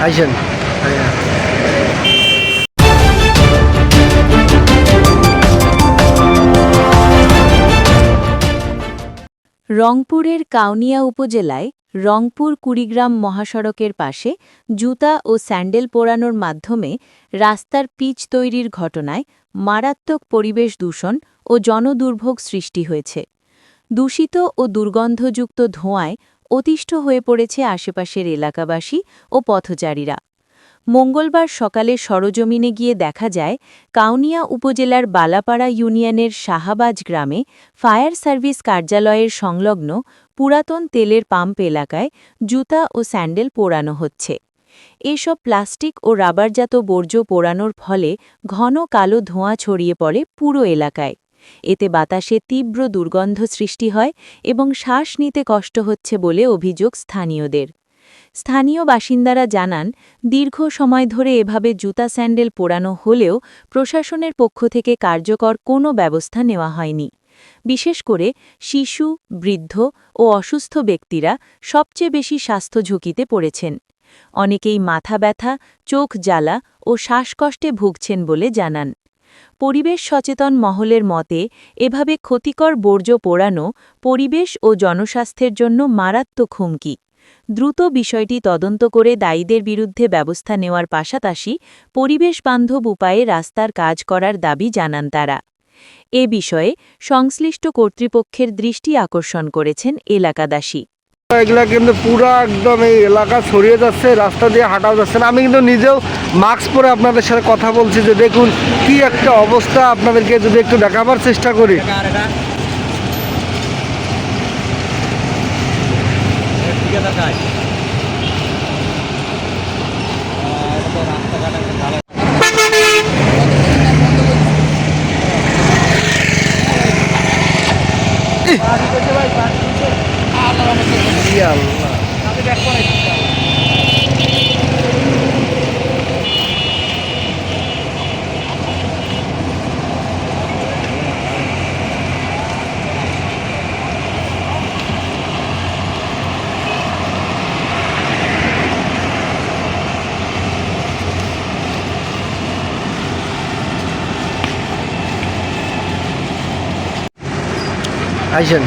আইসেন রংপুরের কাউনিয়া উপজেলায় রংপুর কুড়িগ্রাম মহাসড়কের পাশে জুতা ও স্যান্ডেল পোড়ানোর মাধ্যমে রাস্তার পিচ তৈরির ঘটনায় মারাত্মক পরিবেশ দূষণ ও জনদুর্ভোগ সৃষ্টি হয়েছে। দূষিত ও দুর্গন্ধযুক্ত ধোঁয়ায় অতিষ্ঠ হয়ে পড়েছে আশেপাশের এলাকাবাসী ও পথচারীরা। মঙ্গলবার সকালে সরজমিনে গিয়ে দেখা যায়, কাউনিয়া উপজেলার বালাপাড়া ইউনিয়নের শাহাবাজ গ্রামে ফায়ার সার্ভিস কার্যালয়ের সংলগ্ন পুরাতন তেলের পাম্প এলাকায় জুতা ও স্যান্ডেল পোড়ানো হচ্ছে। এসব প্লাস্টিক ও রাবারজাত বর্জ্য পোড়ানোর ফলে ঘন কালো ধোঁয়া ছড়িয়ে পড়ে পুরো এলাকায়। এতে বাতাসে তীব্র দুর্গন্ধ সৃষ্টি হয় এবং শ্বাস নিতে কষ্ট হচ্ছে বলে অভিযোগ স্থানীয়দের। স্থানীয় বাসিন্দারা জানান, দীর্ঘ সময় ধরে এভাবে জুতা স্যান্ডেল পোড়ানো হলেও প্রশাসনের পক্ষ থেকে কার্যকর কোনো ব্যবস্থা নেওয়া হয়নি। বিশেষ করে শিশু, বৃদ্ধ ও অসুস্থ ব্যক্তিরা সবচেয়ে বেশি স্বাস্থ্য ঝুঁকিতে পড়েছেন। অনেকেই মাথা ব্যথা, চোখ জ্বালা ও শ্বাসকষ্টে ভুগছেন বলে জানান। পরিবেশ সচেতন মহলের মতে, এভাবে ক্ষতিকর বর্জ্য পোড়ানো পরিবেশ ও জনস্বাস্থ্যের জন্য মারাত্মক হুমকি। দ্রুত বিষয়টি তদন্ত করে দায়ীদের বিরুদ্ধে ব্যবস্থা নেওয়ার পাশাপাশি পরিবেশ বান্ধব উপায়ে রাস্তার কাজ করার দাবি জানান তারা। এ বিষয়ে সংশ্লিষ্ট কর্তৃপক্ষের দৃষ্টি আকর্ষণ করেছেন এলাকাবাসী। এগুলা কিন্তু পুরো একদম এই এলাকা ছড়িয়ে যাচ্ছে, রাস্তা দিয়ে হাঁটাও যাচ্ছে না। আমি কিন্তু নিজেও মাস্ক পরে আপনাদের সাথে কথা বলছি যে দেখুন কি একটা অবস্থা আপনাদেরকে যদি একটু দেখাবার চেষ্টা করি। ই আইসেন।